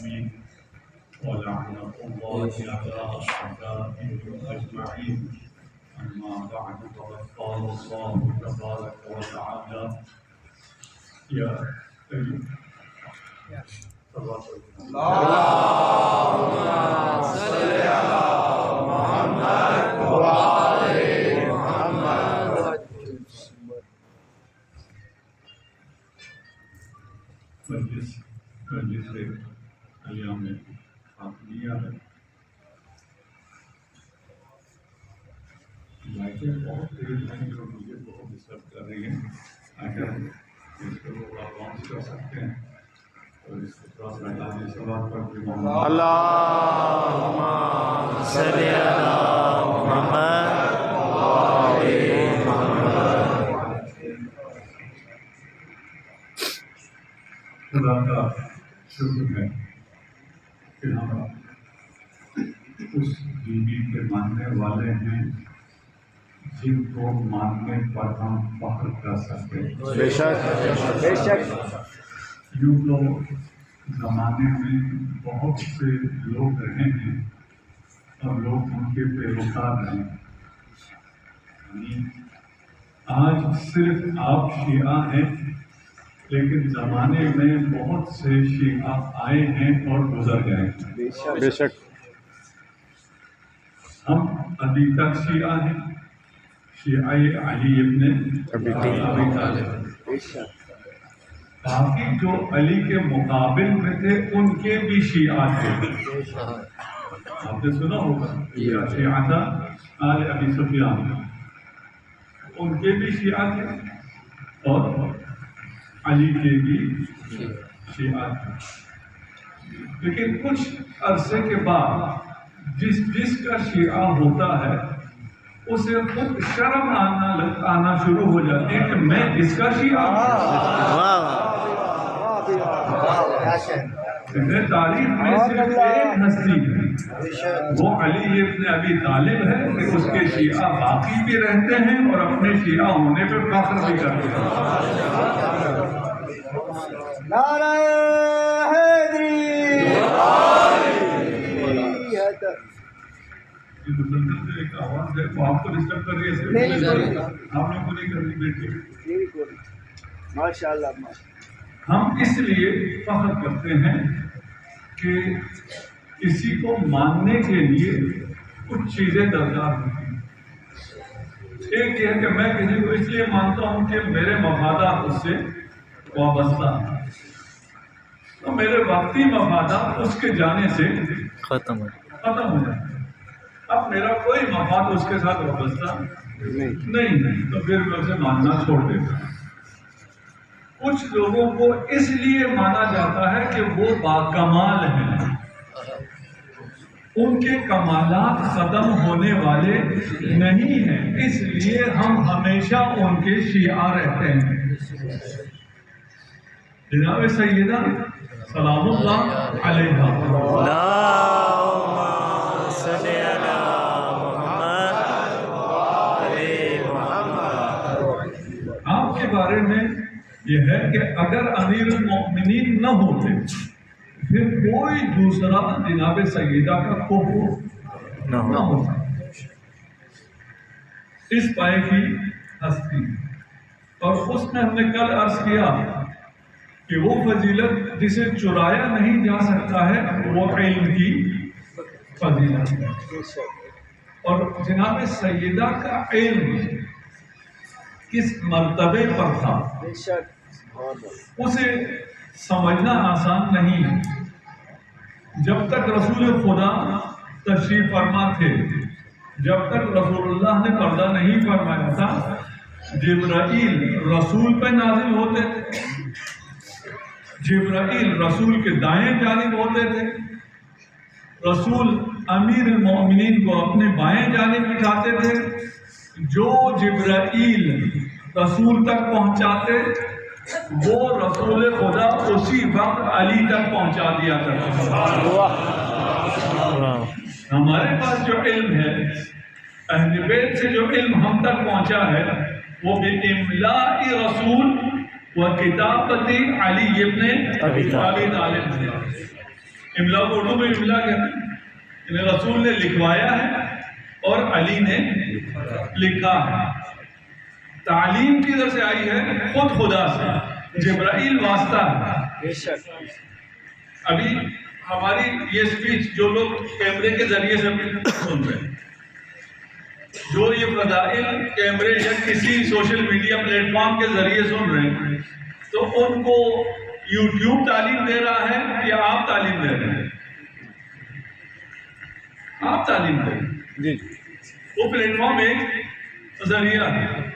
الظالمين ولعنة الله على أعدائهم أجمعين. أما بعد فقد قال الله تبارك وتعالى يا أيها على بہت تیز جو مجھے بہت ڈسٹرب کر رہی ہیں اگر اس کو تھوڑا باؤنس کر سکتے ہیں تو اس کو تھوڑا سا ہٹا دیں سوال پر بھی محمد اللهم صل محمد خدا کا شکر ہے کہ ہم اس بیوی کے ماننے والے ہیں جن کو ماننے پر ہم فخر کر سکتے ہیں۔ بے شک۔ بے شک۔ یوں تو زمانے میں بہت سے لوگ رہے ہیں اور لوگ ان کے پیروکار رہے ہیں یعنی آج صرف آپ شیعہ ہیں لیکن زمانے میں بہت سے شیعہ آئے ہیں اور گزر گئے ہیں۔ بے شک۔ ہم ابھی تک شیعہ ہیں۔ شیعہ علی ابن ابی طالب. بے شک. باقی جو علی کے مقابل میں تھے ان کے بھی شیعہ تھے۔ آپ نے سنا ہوگا شیعہ تھا آل ابی سفیان۔ ان کے بھی شیعہ تھے اور علی کے بھی شیعہ تھے۔ لیکن کچھ عرصے کے بعد جس جس کا شیعہ ہوتا ہے اسے خود شرم آنا لگ آنا شروع ہو جاتی ہے کہ میں اس کا شیعہ ہوں۔ واہ ابن تاریخ میں صرف ایک ہستی ہے۔ وہ علی ابن ابی طالب ہے کہ اس کے شیعہ باقی بھی رہتے ہیں اور اپنے شیعہ ہونے پہ فخر بھی کرتے ہیں۔ نعرہ حیدری۔ یہ مسلسل ایک آواز ہے وہ آپ کو ڈسٹرب کر رہی ہے آپ لوگ کو نہیں کر رہی ماشاء اللہ ہم اس لیے فخر کرتے ہیں کہ کسی کو ماننے کے لیے کچھ چیزیں درکار ہوتی ہیں ایک یہ ہے کہ میں کسی کو اس لیے مانتا ہوں کہ میرے مفادات اس سے وابستہ ہیں تو میرے وقتی مفادات اس کے جانے سے ختم ختم ہو جاتے ہیں اب میرا کوئی مفاد اس کے ساتھ وابستہ نہیں۔ نہیں تو پھر میں اسے ماننا چھوڑ دیتا ہوں۔ کچھ لوگوں کو اس لیے مانا جاتا ہے کہ وہ باکمال ہیں۔ ان کے کمالات ختم ہونے والے نہیں ہیں اس لیے ہم ہمیشہ ان کے شیعہ رہتے ہیں۔ جناب سیدہ سلام اللہ علیہ۔ یہ ہے کہ اگر امیر المؤمنین نہ ہوتے پھر کوئی دوسرا جناب سیدہ کا کفر نہ نہ ہو ہوتا۔ اس پائے کی ہستی۔ اور اس میں ہم نے کل عرض کیا کہ وہ فضیلت جسے چرایا نہیں جا سکتا ہے وہ علم کی فضیلت ہے۔ اور جناب سیدہ کا علم کس مرتبے پر تھا؟ بے شک۔ اسے سمجھنا آسان نہیں۔ ہے جب تک رسول خدا تشریف فرما تھے، جب تک رسول اللہ نے پردہ نہیں فرمایا تھا، جبرائیل رسول پہ نازل ہوتے تھے۔ جبرائیل رسول کے دائیں جانب ہوتے تھے۔ رسول امیر المومنین کو اپنے بائیں جانب بٹھاتے تھے۔ جو جبرائیل رسول تک پہنچاتے وہ رسول خدا اسی وقت علی تک پہنچا دیا کرتے ہمارے پاس جو علم ہے اہل بیت سے جو علم ہم تک پہنچا ہے وہ بھی املاء رسول و کتابت علی ابن ابی طالب۔ ہے املا کو اردو میں املا کہتے ہیں۔ یعنی رسول نے لکھوایا ہے اور علی نے لکھا ہے۔ تعلیم کدھر سے آئی ہے؟ خود خدا سے۔ جبرائیل واسطہ۔ ہے ابھی ہماری یہ سپیچ جو لوگ کیمرے کے ذریعے سے سن رہے ہیں۔ جو یہ فضائل کیمرے یا کسی سوشل میڈیا پلیٹ فارم کے ذریعے سن رہے ہیں تو ان کو یوٹیوب تعلیم دے رہا ہے یا آپ تعلیم دے رہے ہیں؟ آپ تعلیم دے رہے ہیں۔ جی۔ وہ پلیٹ فارم ایک ذریعہ ہے۔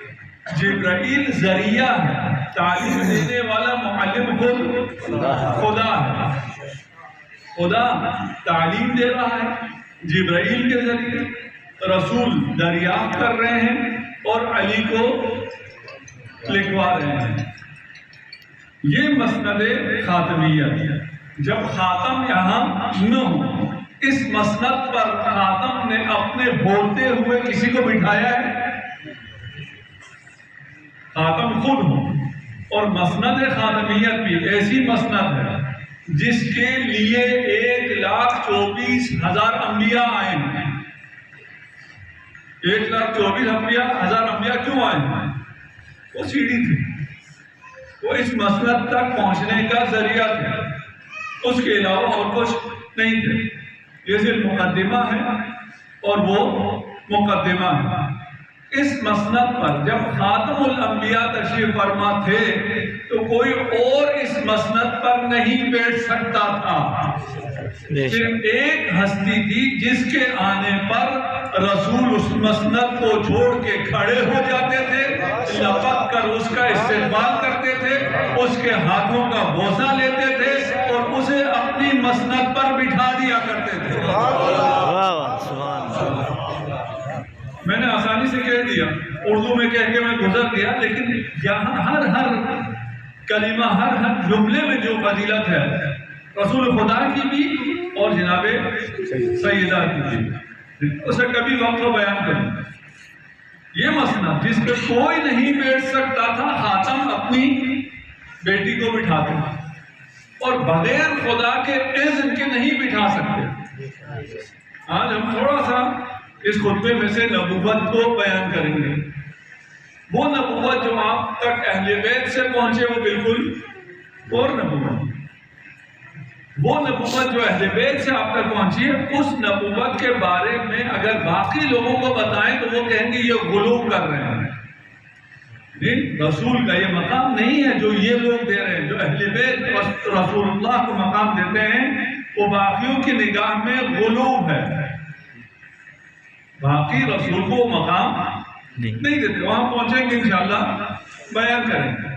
جبرائیل ذریعہ ہے، تعلیم دینے والا معلم خود، خدا ہے۔ خدا تعلیم دے رہا ہے، جبرائیل کے ذریعے۔ رسول دریافت کر رہے ہیں اور علی کو لکھوا رہے ہیں۔ یہ مسند خاتمیت جب خاتم یہاں نہ ہو، اس مسند پر خاتم نے اپنے بولتے ہوئے کسی کو بٹھایا ہے؟ خاتم خود ہو اور مسند خاتمیت بھی ایسی مسند ہے جس کے لیے ایک لاکھ چوبیس ہزار انبیاء آئے ہیں۔ ایک لاکھ چوبیس انبیاء، ہزار انبیاء کیوں آئے ہیں؟ وہ سیڑھی تھی۔ وہ اس مسلط تک پہنچنے کا ذریعہ تھے۔ اس کے علاوہ اور کچھ نہیں تھے۔ یہ صرف مقدمہ ہے اور وہ مقدمہ ہے۔ اس مسند پر جب خاتم الانبیاء تشریف فرما تھے تو کوئی اور اس مسند پر نہیں بیٹھ سکتا تھا۔ صرف ایک ہستی تھی جس کے آنے پر رسول اس مسند کو چھوڑ کے کھڑے ہو جاتے تھے لپک کر اس کا استقبال کرتے تھے اس کے ہاتھوں کا بوسہ لیتے تھے اور اسے اپنی مسند پر بٹھا دیا کرتے تھے واہ واہ سبحان اللہ میں نے آسانی سے کہہ دیا، اردو میں کہہ کے میں گزر گیا، لیکن یہاں ہر ہر کلمہ، ہر ہر جملے میں جو فضیلت ہے، رسول خدا کی بھی اور جناب سیدہ کی بھی۔ اسے کبھی وقت کو بیان کروں۔ یہ مسئلہ جس پہ کوئی نہیں بیٹھ سکتا تھا، خاتم اپنی بیٹی کو بٹھا بٹھاتے۔ اور بغیر خدا کے اذن کے نہیں بٹھا سکتے۔ آج ہم تھوڑا سا اس خطبے میں سے نبوت کو بیان کریں گے۔ وہ نبوت جو آپ تک اہل بیت سے پہنچے وہ بالکل اور نبوت۔ وہ نبوت جو اہل بیت سے آپ تک پہنچی ہے، اس نبوت کے بارے میں اگر باقی لوگوں کو بتائیں تو وہ کہیں گے یہ غلو کر رہے ہیں۔ نہیں رسول کا یہ مقام نہیں ہے جو یہ لوگ دے رہے ہیں، جو اہل بیت رسول اللہ کو مقام دیتے ہیں، وہ باقیوں کی نگاہ میں غلوب ہے۔ باقی رسول کو وہ مقام نہیں نہیں دیتے وہاں پہنچیں گے انشاءاللہ بیان کریں گے۔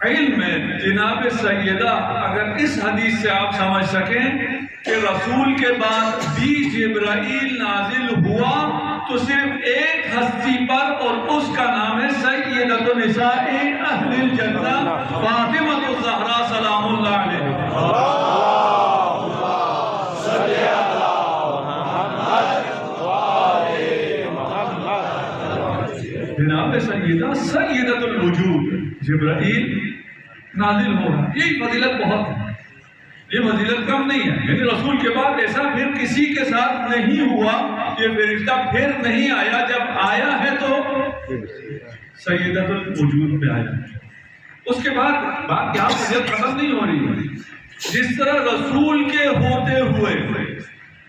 علم میں جناب سیدہ اگر اس حدیث سے آپ سمجھ سکیں کہ رسول کے بعد بھی جبرائیل نازل ہوا تو صرف ایک ہستی پر اور اس کا نام ہے سیدت النساء اہل الجنہ فاطمہ الزہرا سلام اللہ علیہ جناب سیدہ سیدت الوجود جبرائیل نازل ہو رہا یہی فضیلت بہت ہے۔ یہ فضیلت کم نہیں ہے۔ یعنی رسول کے بعد ایسا پھر کسی کے ساتھ نہیں ہوا یہ فرشتہ پھر نہیں آیا۔ جب آیا ہے تو سیدت الوجود پہ آیا۔ اس کے بعد بات کیا؟ فضیلت ختم نہیں ہو رہی۔ ہے جس طرح رسول کے ہوتے ہوئے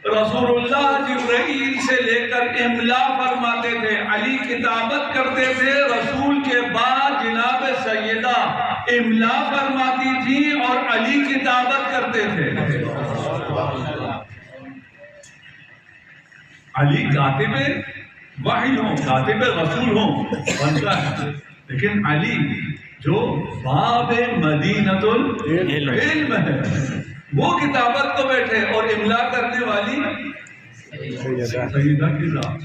رسول اللہ جبرائیل سے لے کر املا فرماتے تھے، علی کتابت کرتے تھے، رسول کے بعد جناب سیدہ املا فرماتی تھی اور علی کتابت کرتے تھے۔ علی کاتب وحی ہوں، کاتب رسول ہوں بنتا ہے۔ لیکن علی جو باب مدینت العلم ہے۔ وہ کتابت کو بیٹھے اور املا کرنے والی سیدہ کی ذات۔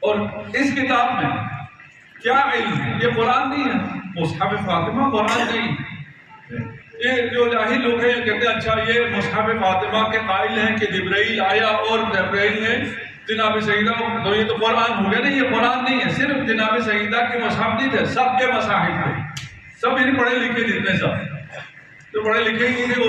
اور اس کتاب میں کیا علم ہے؟ یہ قرآن نہیں ہے۔ مصحف فاطمہ قرآن نہیں۔ یہ جو جاہل لوگ ہیں یہ کہتے ہیں اچھا یہ مصحف فاطمہ کے قائل ہیں کہ جبرائیل آیا اور جبرائیل نے جناب سیدہ تو یہ تو قرآن ہو گیا نہیں یہ قرآن نہیں ہے۔ صرف جناب سیدہ کے مصحف نہیں تھے، سب کے مصاحف تھے۔ سب یعنی پڑھے لکھے جتنے سب۔ جو پڑھے لکھے ہی نہیں تھے